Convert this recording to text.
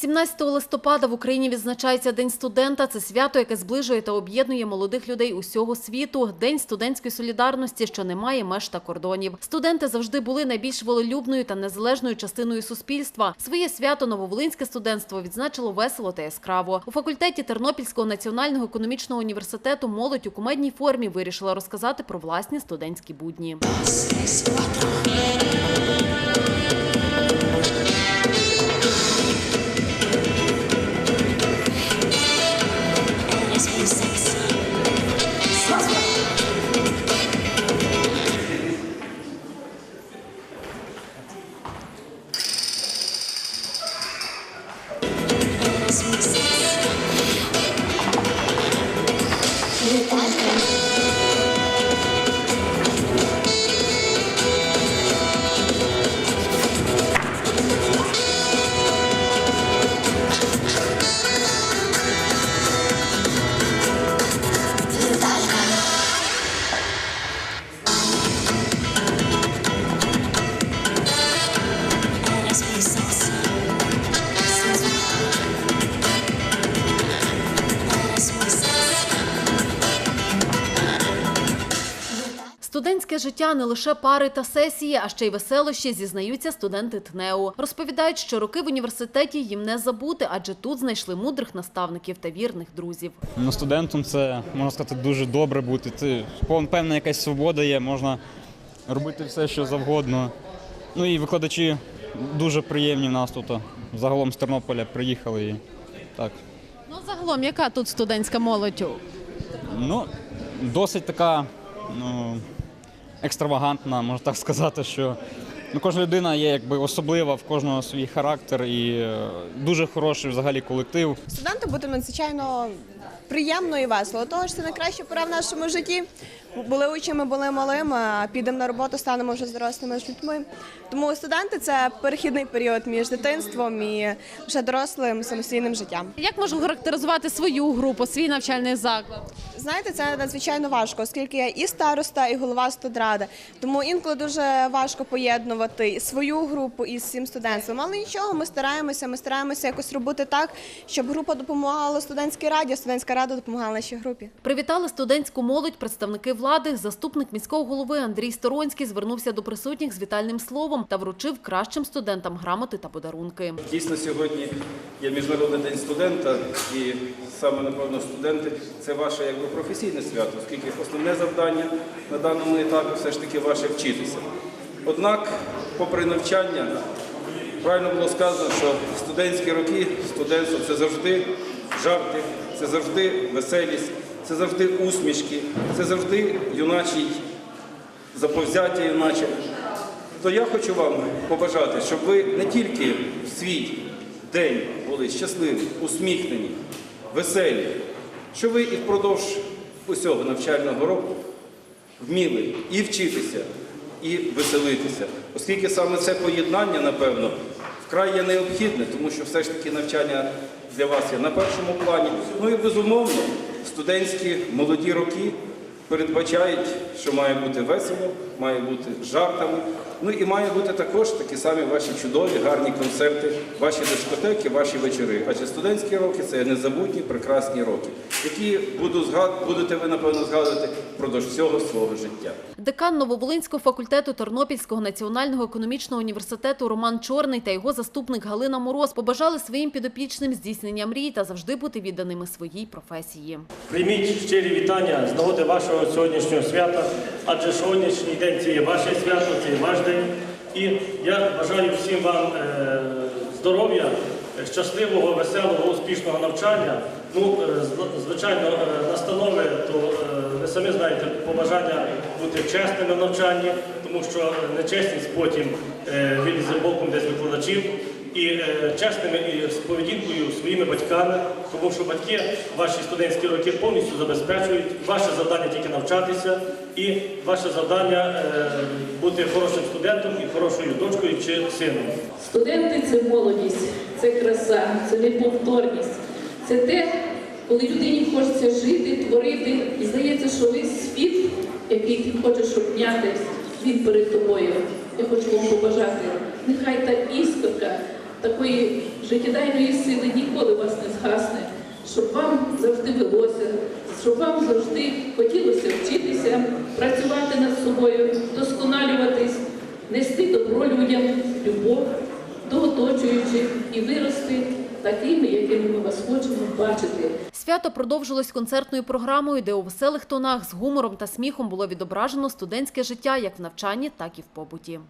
17 листопада в Україні відзначається День студента. Це свято, яке зближує та об'єднує молодих людей усього світу. День студентської солідарності, що не має меж та кордонів. Студенти завжди були найбільш волелюбною та незалежною частиною суспільства. Своє свято нововолинське студентство відзначило весело та яскраво. У факультеті Тернопільського національного економічного університету молодь у кумедній формі вирішила розказати про власні студентські будні. Christmas. Студентське життя не лише пари та сесії, а ще й веселощі, зізнаються студенти ТНЕУ. Розповідають, що роки в університеті їм не забути, адже тут знайшли мудрих наставників та вірних друзів. Ну, студентом це можна сказати дуже добре бути. Ти пов- певна якась свобода є, можна робити все, що завгодно. Ну і викладачі дуже приємні в нас тут. Загалом з Тернополя приїхали і так. Ну загалом, яка тут студентська молодь? Ну, досить така ну, екстравагантна, можна так сказати, що ну, кожна людина є якби особлива, в кожного свій характер і е, дуже хороший взагалі колектив. Студенти буде надзвичайно приємно і весело. Того ж це найкраща пора в нашому житті. Були учнями, були малими, а підемо на роботу, станемо вже дорослими людьми. Тому студенти це перехідний період між дитинством і вже дорослим самостійним життям. Як можу характеризувати свою групу, свій навчальний заклад? Знаєте, це надзвичайно важко, оскільки я і староста, і голова студради. Тому інколи дуже важко поєднувати і свою групу із всім студентством. Але нічого, ми стараємося. Ми стараємося якось робити так, щоб група допомагала студентській раді, а студентська рада допомагала нашій групі. Привітали студентську молодь представники влади. Заступник міського голови Андрій Сторонський звернувся до присутніх з вітальним словом та вручив кращим студентам грамоти та подарунки. Дійсно, сьогодні є Міжнародний день студента, і саме напевно студенти це ваше якби професійне свято, оскільки основне завдання на даному етапі все ж таки ваше вчитися. Однак, попри навчання, правильно було сказано, що студентські роки, студентство це завжди жарти, це завжди веселість, це завжди усмішки, це завжди юначий заповзяття юначе. То я хочу вам побажати, щоб ви не тільки в свій день були щасливі, усміхнені, веселі, щоб ви і впродовж усього навчального року вміли і вчитися, і веселитися. Оскільки саме це поєднання, напевно, вкрай є необхідне, тому що все ж таки навчання для вас є на першому плані. Ну і безумовно, студентські молоді роки передбачають, що має бути весело, має бути жартами. Ну і має бути також такі самі ваші чудові, гарні концерти, ваші дискотеки, ваші вечори. Адже студентські роки це незабутні, прекрасні роки, які буду згад... будете ви, напевно, згадувати впродовж всього свого життя. Декан Нововолинського факультету Тернопільського національного економічного університету Роман Чорний та його заступник Галина Мороз побажали своїм підопічним здійснення мрій та завжди бути відданими своїй професії. Прийміть щирі вітання з нагоди вашого сьогоднішнього свята, адже сьогоднішній день це є ваше свято, це є ваш день. І я бажаю всім вам е, здоров'я, щасливого, веселого, успішного навчання. Ну, е, звичайно, е, настанови, то ви самі знаєте побажання бути чесними в навчанні, тому що нечесність потім вилізе боком десь викладачів і е, чесними і з поведінкою своїми батьками, тому що батьки ваші студентські роки повністю забезпечують. Ваше завдання тільки навчатися, і ваше завдання е, бути хорошим студентом і хорошою дочкою чи сином. Студенти це молодість, це краса, це неповторність. Це те, коли людині хочеться жити, творити, і здається, що весь світ, який ти хочеш обняти, він перед тобою. Я хочу вам побажати, нехай та іскорка такої життєдайної сили ніколи вас не згасне, щоб вам завжди велося, щоб вам завжди хотілося вчитися, працювати над собою, досконалюватись, нести добро людям, любов до оточуючих і вирости такими, якими ми вас хочемо бачити. Свято продовжилось концертною програмою, де у веселих тонах з гумором та сміхом було відображено студентське життя як в навчанні, так і в побуті.